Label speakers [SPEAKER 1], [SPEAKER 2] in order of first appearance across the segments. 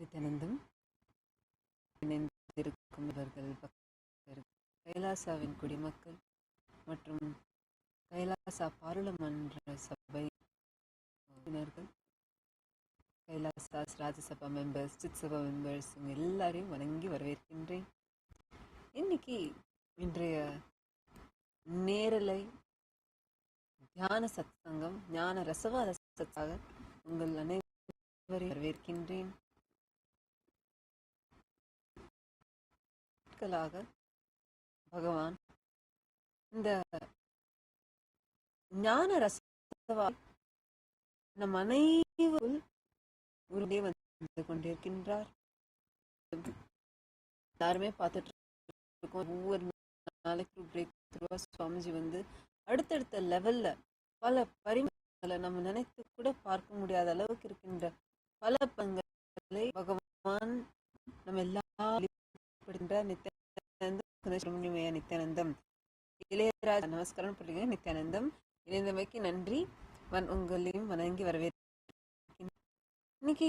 [SPEAKER 1] நித்யானந்தம் இணைந்திருக்கும் இவர்கள் பக்தர்கள். கைலாசாவின் குடிமக்கள் மற்றும் கைலாசா பாராளுமன்ற சபை உறுப்பினர்கள் கைலாசாஸ் ராஜ்யசபா மெம்பர்ஸ் சித்சபா மெம்பர்ஸ் இவங்க எல்லாரையும் வணங்கி வரவேற்கின்றேன். இன்னைக்கு இன்றைய நேரலை தியான சத்சங்கம் ஞான ரசவாத சத்தாக உங்கள் அனைவரையும் வரவேற்கின்றேன். நாட்களாக பகவான் இந்த ஞான ரசவா நம் அனைவருள் உருண்டே வந்து கொண்டிருக்கின்றார். எல்லாருமே பார்த்துட்டு இருக்கோம். ஒவ்வொரு நாளைக்கு பிரேக் த்ரூவா சுவாமிஜி வந்து அடுத்தடுத்த லெவல்ல பல பரிமாணங்களை நம்ம நினைத்து கூட பார்க்க முடியாத அளவுக்கு இருக்கின்ற பல பங்களை பகவான் நம்ம எல்லாம் நித்த நித்யானந்தம் நித்யானந்தம் இளையராஜா நமஸ்காரம் பிள்ளைங்க நித்யானந்தம் இணைந்தமைக்கு நன்றி. வன் உங்களையும் வணங்கி வரவேற்க இன்னைக்கு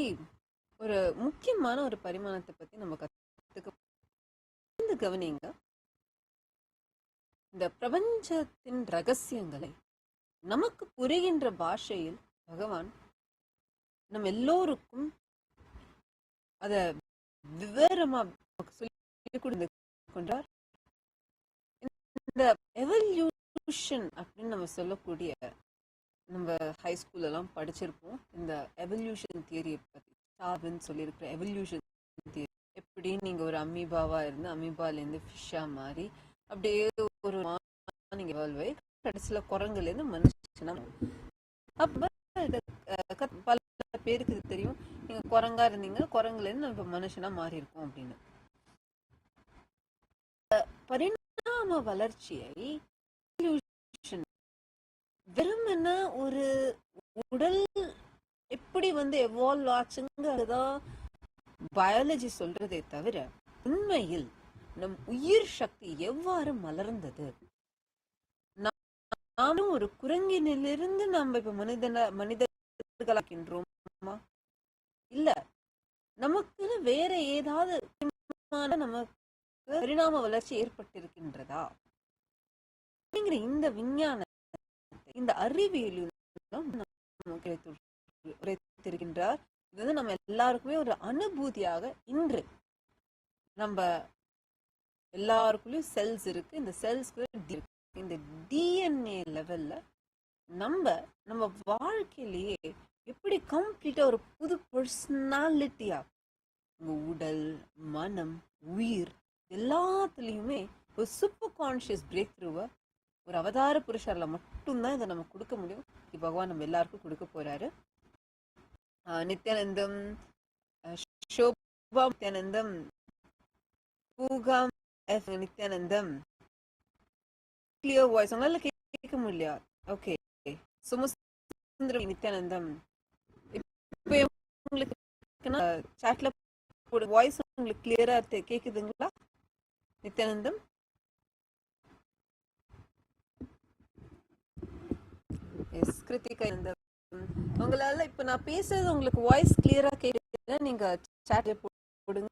[SPEAKER 1] ஒரு முக்கியமான ஒரு பரிமாணத்தை பத்தி நம்ம கத்துக்க கவனிங்க. இந்த பிரபஞ்சத்தின் ரகசியங்களை நமக்கு புரிகின்ற பாஷையில் பகவான் நம் எல்லோருக்கும் அத விவரமா சொல்லி கொடுத்து கொண்டார். எவல்யூஷன் அப்படின்னு நம்ம சொல்லக்கூடிய நம்ம ஹை ஸ்கூல்ல எல்லாம் படிச்சிருப்போம். இந்த எவல்யூஷன் தியரியை பற்றி டார்வின் சொல்லியிருக்கிற எவல்யூஷன் தியரி எப்படி நீங்க ஒரு அமீபாவா இருந்து அமீபாலேருந்து ஃபிஷ்ஷாக மாறி அப்படியே ஒரு நீங்கள் எவால்வ் ஆகி கடைசியில குரங்குலேருந்து மனுஷனாக அப்போ பல பேருக்கு இது தெரியும். நீங்க குரங்கா இருந்தீங்க குரங்குலேருந்து நம்ம மனுஷனாக மனுஷனா மாறி இருக்கோம் அப்படின்னு பரிண பரிணாம வளர்ச்சியை வெறுமன ஒரு உடல் எப்படி வந்து எவால்வ் ஆச்சுங்கிறதான் பயாலஜி சொல்றதே தவிர உண்மையில் நம் உயிர் சக்தி எவ்வாறு மலர்ந்தது? நானும் ஒரு குரங்கினிலிருந்து நம்ம இப்ப மனிதன மனிதர்களாக்கின்றோமா? இல்ல. நமக்குன்னு வேற ஏதாவது நம்ம பரிணாம வளர்ச்சி ஏற்பட்டிருக்கின்றதா? அப்படிங்கிற இந்த விஞ்ஞான இந்த அறிவியலும் நமக்கு கிடைத்து- இது வந்து நம்ம எல்லாருக்குமே ஒரு அனுபூதியாக இன்று நம்ம எல்லாருக்குள்ளயும் செல்ஸ் இருக்கு. இந்த செல்ஸ்க்கு இந்த டிஎன்ஏ லெவல்ல நம்ம நம்ம வாழ்க்கையிலேயே எப்படி கம்ப்ளீட்டா ஒரு புது பர்சனாலிட்டியா உங்க உடல் மனம் உயிர் எல்லாத்துலயுமே ஒரு சூப்பர் கான்ஷியஸ் பிரேக் த்ரூவை ஒரு அவதார புருஷர்ல மட்டும்தான் இதை நம்ம கொடுக்க முடியும். இது பகவான் நம்ம எல்லாருக்கும் கொடுக்க போறாரு. ஆஹ் நித்யானந்தம் ஷோபா நித்யானந்தம் பூகாம் எஃப் நித்யானந்தம் கிளியர் வாய்ஸ் உங்களால கேட்க முடியலையா? ஓகே சுமசுந்தரம் நித்யானந்தம் இப்போ உங்களுக்கு சாட்ல போட. வாய்ஸ் உங்களுக்கு கிளியரா கேக்குதுங்களா? நித்யானந்தம் எஸ் கிருத்திகா உங்களால இப்ப நான் பேசுறது உங்களுக்கு வாய்ஸ் கிளியரா கேட்டு நீங்க சாட்ல போடுங்க.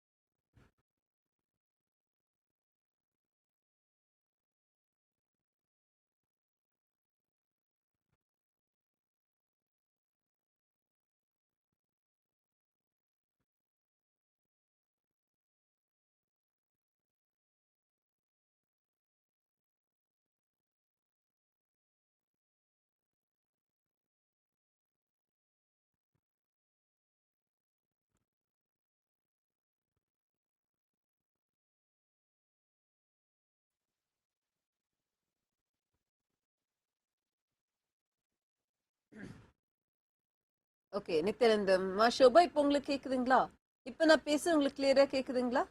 [SPEAKER 1] ஓகே நித்யானந்தம் மா ஷோபா இப்போ உங்களுக்கு கேக்குதுங்களா? இப்போ நான் பேச உங்களுக்கு கிளியரா கேக்குதுங்களா?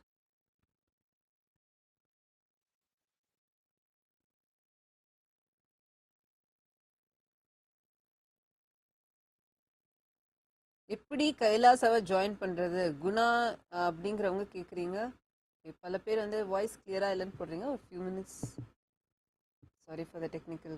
[SPEAKER 1] எப்படி கைலாசாவை ஜாயின் பண்றது? குணா அப்படிங்கிறவங்க கேக்குறீங்க. பல பேர் வந்து வாய்ஸ் கிளியரா இல்லைன்னு போடுறீங்க. ஒரு few minutes sorry for the technical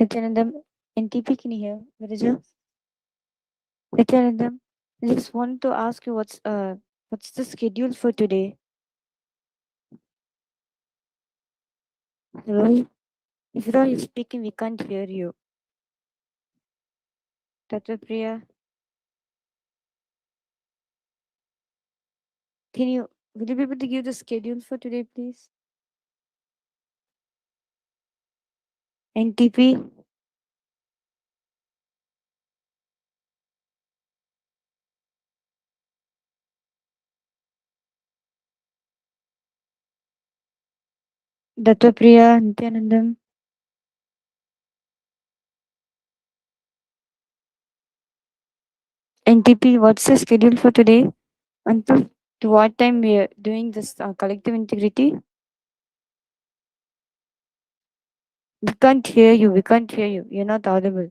[SPEAKER 2] Nityanandam, NTP, can you hear? Virija? Nityanandam, I just want to ask you what's uh what's the schedule for today? Hello? If you're speaking, we can't hear you. Tatapriya? Can you will you be able to give the schedule for today, please? NTP? Dattapriya, Nityanandam? NTP, what's the schedule for today? Until to what time we are doing this uh, collective integrity? We can't hear you. We can't hear you. You're not audible.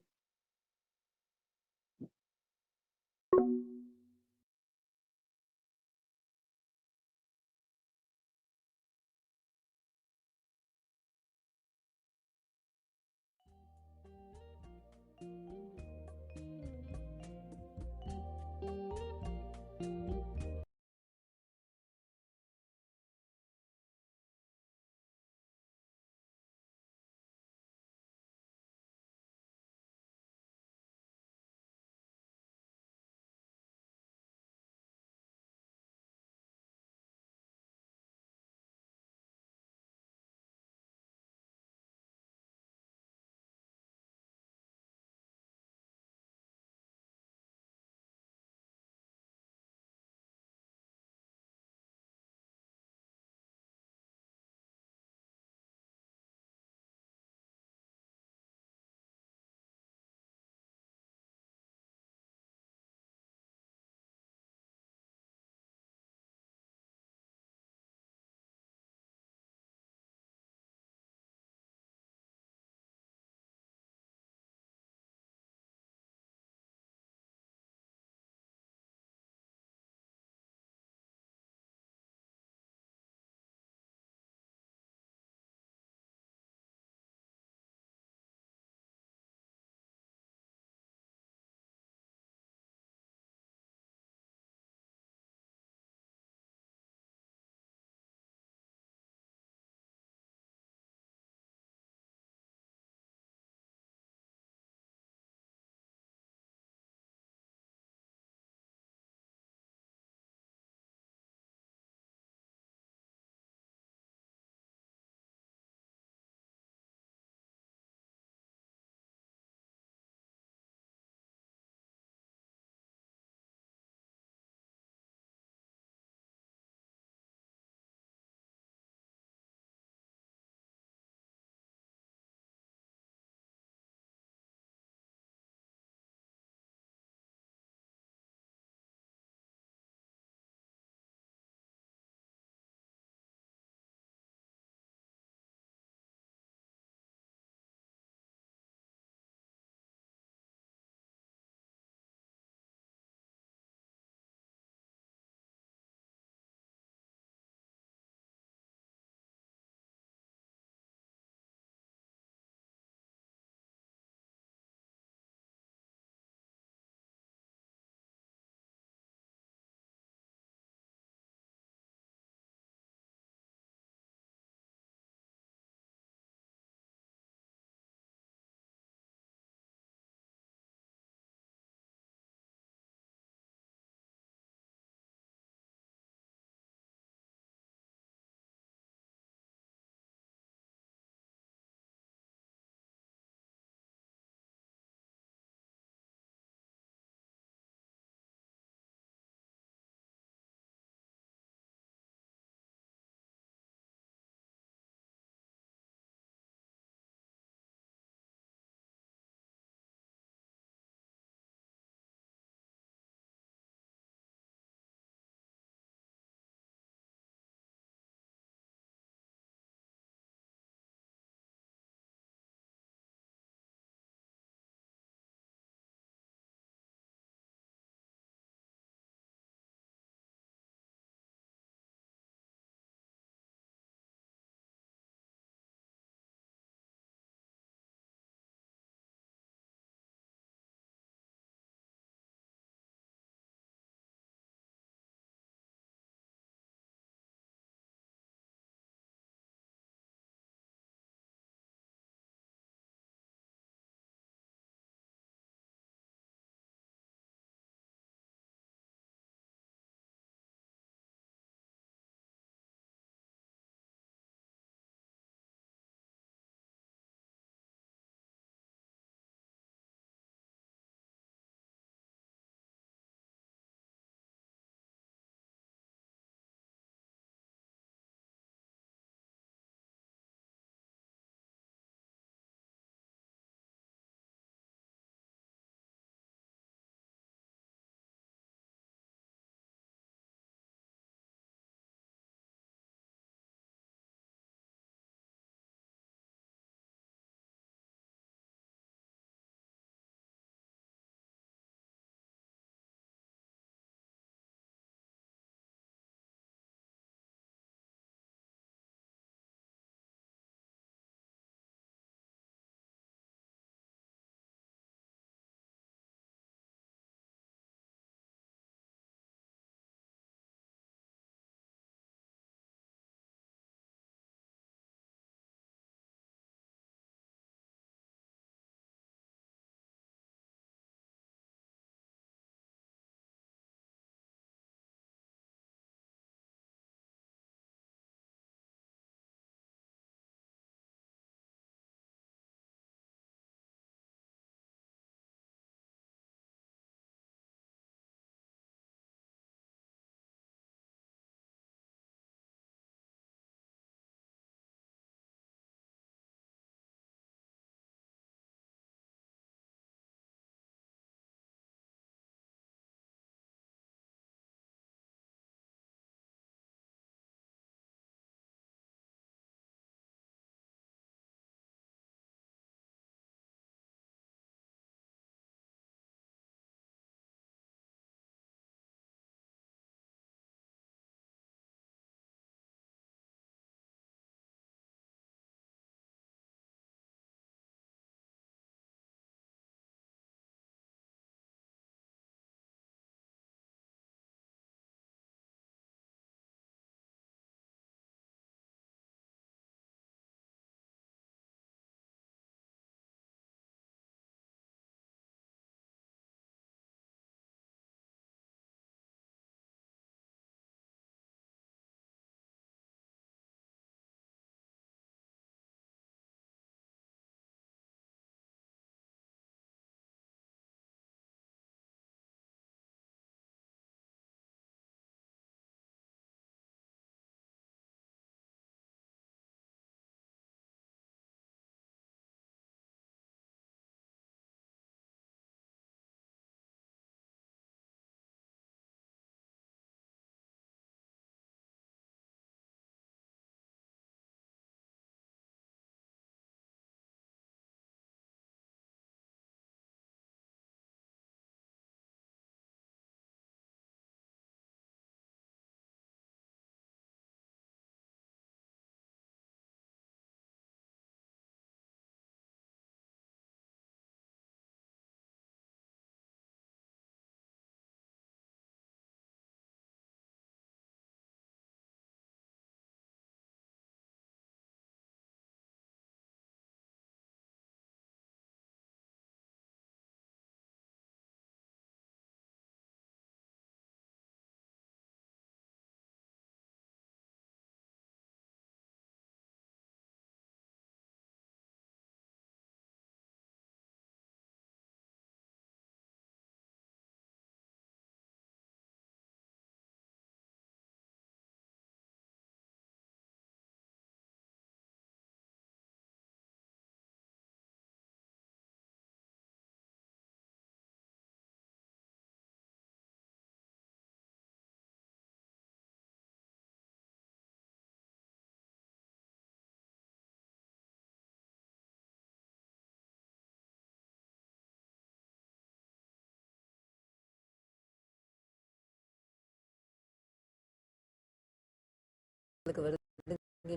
[SPEAKER 1] உங்களுக்கு வருது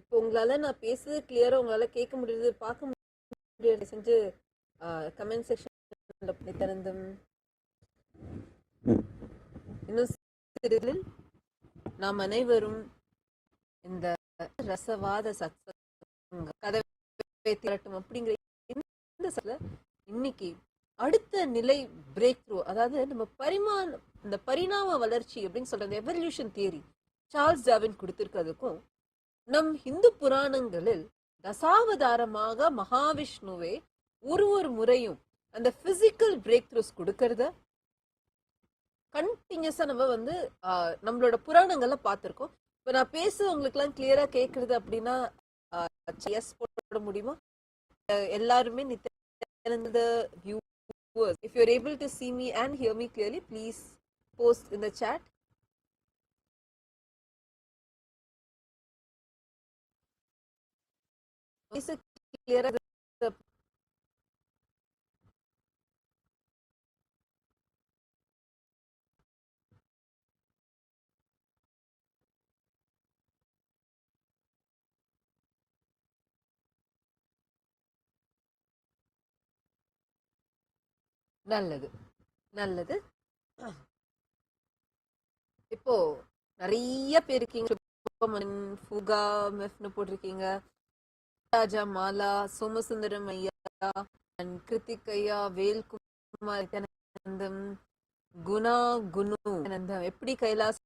[SPEAKER 1] இப்போ உங்களால நான் பேசுறது கிளியரா உங்களால கேட்க முடியுது பார்க்க முடியாது. செஞ்சு கமெண்ட் செக்ஷன்ல திறந்தும். இன்னும் நாம் அனைவரும் இந்த ரசவாத சத்சங்க கதவை திரட்டும் அப்படிங்கிற இந்த இன்னைக்கு அடுத்த நிலை பிரேக் த்ரூ அதாவது நம்ம பரிமாண இந்த பரிணாம வளர்ச்சி அப்படின்னு சொல்றது எவல்யூஷன் தியரி சார்ல்ஸ் டாவின் கொடுத்திருக்கிறதுக்கும் நம் இந்து புராணங்களில் தசாவதாரமாக மகாவிஷ்ணுவே ஒரு ஒரு முறையும் அந்த பிசிக்கல் பிரேக் த்ரூஸ் கொடுக்கறத கண்டினியூஸா நம்ம வந்து ஆஹ், நம்மளோட புராணங்கள்ல பார்த்திருக்கோம். இப்ப நான் பேசுறவங்களுக்குலாம் எல்லாம் கிளியரா கேக்குறது அப்படின்னா எஸ் போட முடியுமா? எல்லாருமே Nithyananda viewers if your able to see me and hear me clearly please post இந்த the chat கிளியரா நல்லது நல்லது. இப்போ நிறைய பேர் இருக்கீங்க. ஃபுகா மெஃப்னு போட்டிருக்கீங்க. ராஜா மாலா சோமசுந்தரம் ஐயா அண்ட் கிருத்திக் ஐயா வேல்குமார் குணா குணு நித்யானந்தம் எப்படி கைலாஸ்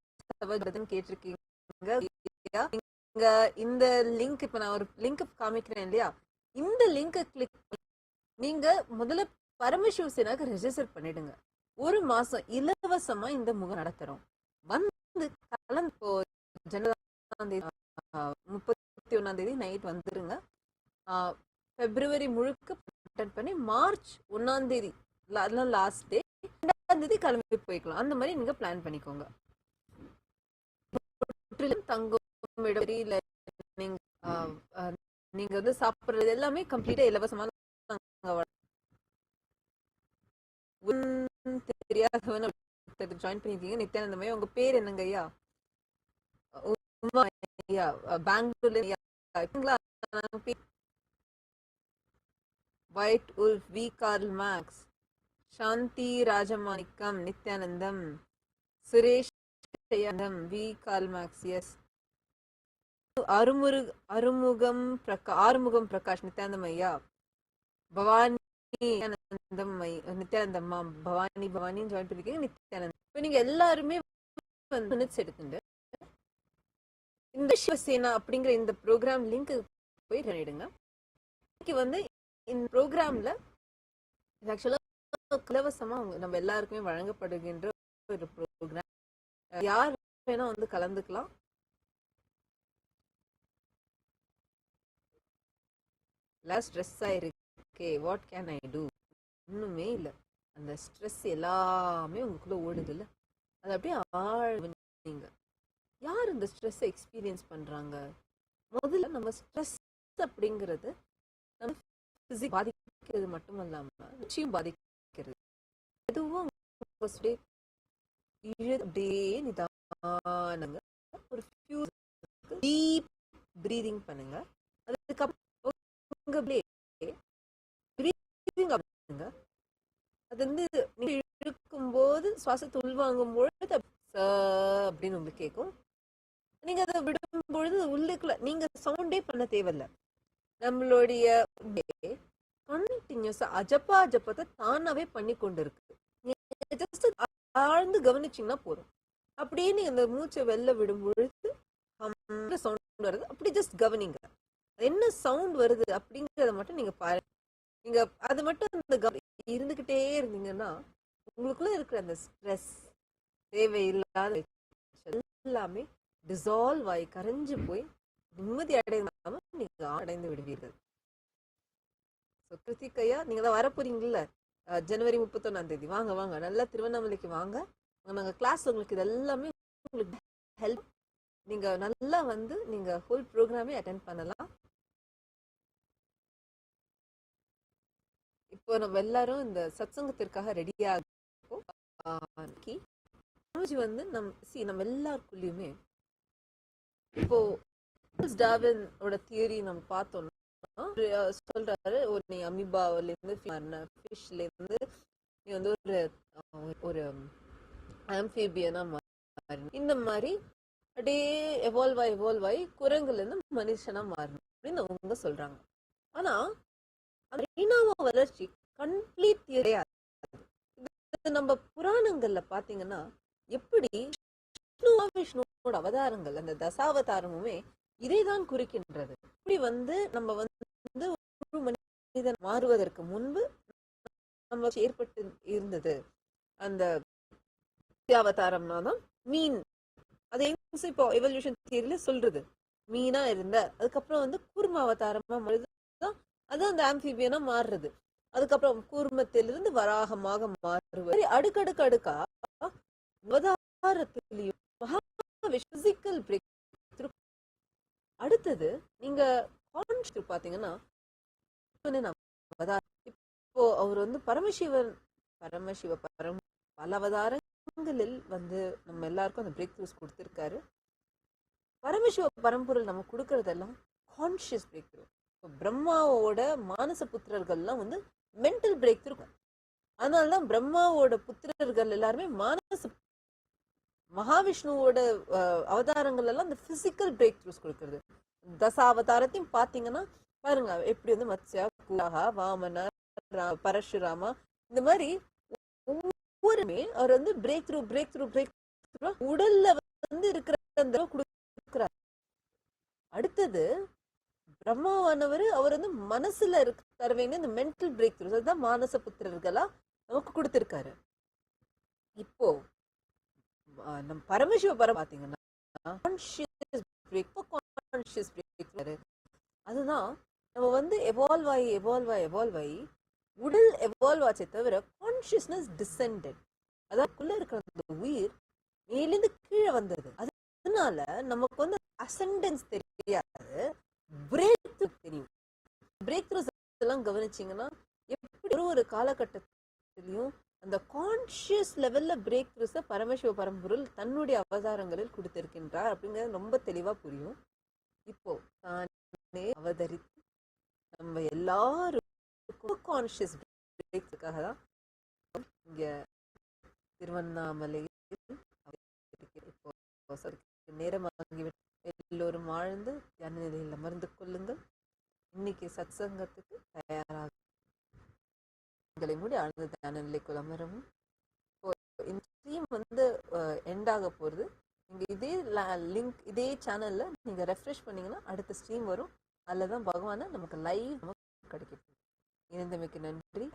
[SPEAKER 1] கேட்டிருக்கீங்க? இங்க நீங்க இந்த லிங்க் இப்ப நான் ஒரு லிங்க் காமிக்கிறேன் இல்லையா? இந்த லிங்கை கிளிக் நீங்க முதல்ல பரமசிவசேனாக்கு ரெஜிஸ்டர் பண்ணிடுங்க. ஒரு மாசம் இலவசமா இந்த முகம் நடத்துறோம் வந்து கலந்து தேதி முப்பத்தி ஒன்னாம் தேதி நைட் வந்துருங்க. பிப்ரவரி முழுக்க அட்டன் பண்ணி மார்ச் ஒன்னாம் தேதி அதெல்லாம் லாஸ்ட் டே ரெண்டாம் தேதி கிளம்பி போய்க்கலாம். அந்த மாதிரி நீங்க பிளான் பண்ணிக்கோங்க. முற்றிலும் தங்கும் இடம் நீங்க நீங்க வந்து சாப்பிடுறது எல்லாமே கம்ப்ளீட்டா இலவசமா உன் தெரியாதவன் ஜாயின் பண்ணிருக்கீங்க நித்யானந்தமே உங்க பேர் என்னங்க ஐயா? உமா ஐயா பெங்களூர்ல ஐயா? இருக்கீங்களா? White wolf V Karl Marx Shanthi Rajamanickam Nithyanandam Suresh V Karl Marx S அருமுரு Arumugam பிரகா ஆறுமுகம் பிரகாஷ் நித்யானந்தம் ஐயா பவானி நித்யானந்தம் ஐ- நித்யானந்தம் அம்மா பவானி பவானி ஜாயின் பண்ணிருக்கீங்க நித்யானந்தம் இப்போ நீங்கள் எல்லாருமே வந்து மினிட்ஸ் எடுத்துட்டு இந்த சிவசேனா அப்படிங்கிற இந்த ப்ரோக்ராம் லிங்க் போய் பண்ணிடுங்க. இன்னைக்கு வந்து இந்த ப்ரோக்ராம்ல ஆக்சுவலா இலவசமா அவங்க- நம்ம எல்லாருக்குமே வழங்கப்படுகின்ற ஒரு ப்ரோக்ராம் யார் வேணா வந்து கலந்துக்கலாம். எல்லாம் ஸ்ட்ரெஸ் ஆயிருக்கு வாட் கேன் ஐ டூ ஒண்ணுமே இல்லை. அந்த ஸ்ட்ரெஸ் எல்லாமே உங்களுக்குள்ள ஓடுது இல்ல அது அப்படியே ஆழ் யார் இந்த ஸ்ட்ரெஸ்ஸை எக்ஸ்பீரியன்ஸ் பண்றாங்க? முதல்ல நம்ம ஸ்ட்ரெஸ் அப்படிங்கிறது நம்ம பிசிக் பாதிக்கிறது மட்டும் இல்லாமல் நிச்சயம் பாதிக்கிறது. எதுவும் அப்படியே இழு அப்படியே நிதானங்க. ஒரு ஃபியூ டீப் ப்ரீதிங் பண்ணுங்க. அதுக்கப்புறம் ப்ரீதிங் பண்ணுங்க. அது வந்து நீங்கள் இழுக்கும்போது சுவாசத்தை உள்வாங்கும் பொழுது அப்படின்னு உங்களுக்கு கேட்கும். நீங்க அதை விடும் பொழுது உள்ளுக்குள்ள நீங்க சவுண்டே பண்ண தேவையில்ல. நம்மளுடைய கண்டினியூஸா அஜப்பா அஜப்பத்தை தானாவே பண்ணி கொண்டு இருக்கு ஜஸ்ட் ஆழ்ந்து கவனிச்சிங்கன்னா போதும். அப்படியே நீங்க அந்த மூச்சை வெளில விடும் பொழுது சவுண்ட் வருது. அப்படி ஜஸ்ட் கவனிங்க. என்ன சவுண்ட் வருது அப்படிங்கறத மட்டும் நீங்க பாருங்க நீங்க அது மட்டும் அந்த இருந்துகிட்டே இருந்தீங்கன்னா உங்களுக்குள்ள இருக்கிற அந்த ஸ்ட்ரெஸ் தேவையில்லாத எல்லாமே டிசால்வ் ஆகி கரைஞ்சு போய் நிம்மதி அடையாம நீங்க அடைந்து விடுவீர்கள். ஸோ கிருத்திகையா நீங்க தான் வரப்போறீங்கல்ல ஜனவரி முப்பத்தொன்னாம் தேதி. வாங்க வாங்க. நல்லா திருவண்ணாமலைக்கு வாங்க. அங்க நாங்க கிளாஸ் உங்களுக்கு இது எல்லாமே உங்களுக்கு ஹெல்ப் நீங்க நல்லா வந்து நீங்க ஹோல் ப்ரோக்ராமே அட்டன் பண்ணலாம். இப்போ நம்ம எல்லாரும் இந்த சத்சங்கத்திற்காக ரெடியாகி வந்து நம் சி நம்ம எல்லாருக்குள்ளேயுமே இப்போ டார்வின் தியரி நம்ம பார்த்தோம்னா சொல்றாரு ஒரு நீ அமிபாவில இருந்து ஃபிஷ்ல இருந்து நீ வந்து ஒரு ஒரு ஆம்பிபியனா மாறணும் இந்த மாதிரி அப்படியே எவால்வ் ஆகி எவால்வ் ஆகி குரங்குல இருந்து மனுஷனா மாறணும் அப்படின்னு அவங்க சொல்றாங்க. ஆனா அந்த வளர்ச்சி கம்ப்ளீட் கிடையாது இது நம்ம புராணங்கள்ல பாத்தீங்கன்னா எப்படி விஷ்ணுவா விஷ்ணுவோட அவதாரங்கள் அந்த தசாவதாரமுமே இதைதான் குறிக்கின்றது. இப்படி வந்து நம்ம வந்து ஒரு மனிதன் மாறுவதற்கு முன்பு நம்ம ஏற்பட்டு இருந்தது. அந்த அவதாரம்னா தான் மீன். அதே இப்போ எவல்யூஷன் தியரியில சொல்றது. மீனா இருந்த அதுக்கப்புறம் வந்து கூர்ம அவதாரமா மாறுதுதான் அது அந்த ஆம்பிபியனா மாறுறது. அதுக்கப்புறம் கூர்மத்திலிருந்து வராகமாக மாறுவது. அடுக்கடுக்கு அடுக்கா அவதாரத்திலையும் மகா பிசிக்கல் பிரேக் அடுத்தது நீங்க பாத்தீங்கன்னா இப்போ அவர் வந்து பரமசிவன் பரமசிவ பரம் பல அவதாரங்களில் வந்து நம்ம எல்லாருக்கும் அந்த பிரேக் த்ரூஸ் கொடுத்துருக்காரு. பரமசிவ பரம்பொருள் நம்ம கொடுக்கறதெல்லாம் கான்ஷியஸ் பிரேக் த்ரூ இப்போ பிரம்மாவோட மானச புத்திரர்கள்லாம் வந்து மென்டல் பிரேக் த்ரூ அதனால தான் பிரம்மாவோட புத்திரர்கள் எல்லாருமே மானச மகாவிஷ்ணுவோட அவதாரங்கள் எல்லாம் இந்த பிசிக்கல் பிரேக் த்ரூஸ் கொடுக்கறது. தசாவதாரத்தையும் பாத்தீங்கன்னா பாருங்க எப்படி வந்து மத்ஸ்யா குலாகா வாமன பரஷுராமா பரசுராமா இந்த மாதிரி ஒவ்வொருமே அவர் வந்து break through break through break through உடல்ல வந்து இருக்கிற அந்த கொடுக்குறார். அடுத்தது பிரம்மாவானவர் அவர் வந்து மனசுல இருக்க தருவேன்னு இந்த மென்டல் பிரேக் த்ரூ அதுதான் மானச புத்திரர்களா நமக்கு கொடுத்திருக்காரு. இப்போ நம்ம பரமசிவ பரம் பார்த்தீங்கன்னா கான்ஷியஸ் பிரேக் கான்ஷியஸ் பிரேக் அதுதான் நம்ம வந்து எவால்வ் ஆகி எவால்வ் ஆகி எவால்வ் ஆகி உடல் எவால்வ் ஆச்சே தவிர கான்ஷியஸ்னஸ் டிசெண்டட் அதாவதுக்குள்ளே இருக்கிற அந்த உயிர் மேலேருந்து கீழே வந்தது. அதனால நமக்கு வந்து அசண்டன்ஸ் தெரியாது. பிரேக் தெரியும். பிரேக் த்ரூஸ் எல்லாம் கவனிச்சிங்கன்னா எப்படி ஒரு ஒரு காலகட்டத்திலையும் அந்த கான்ஷியஸ் லெவல்ல பிரேக் த்ரூஸ பரமசிவ பரம்பொருள் தன்னுடைய அவதாரங்களில் கொடுத்திருக்கின்றார் அப்படிங்கிறது ரொம்ப தெளிவா புரியும். இப்போ தானே அவதரித்து நம்ம எல்லாருக்கும் கான்ஷியஸ் பிரேக்ஸுக்காக தான் இங்க திருவண்ணாமலையில் இப்போ சற்று நேரமாகிவிட்டு எல்லோரும் வாழ்ந்து ஜன நிலையில் அமர்ந்து கொள்ளுங்கள். இன்னைக்கு சத்சங்கத்துக்கு தயாராக கண்களை மூடி ஆழ்ந்த தியான நிலைக்குள் அமரவும் இந்த ஸ்ட்ரீம் வந்து எண்ட் ஆக போகிறது நீங்கள் இதே லிங்க் இதே சேனலில் நீங்கள் ரெஃப்ரெஷ் பண்ணீங்கன்னா அடுத்த ஸ்ட்ரீம் வரும். அதில் தான் பகவானை நமக்கு லைவ் நமக்கு கிடைக்கும். இணைந்தமைக்கு நன்றி.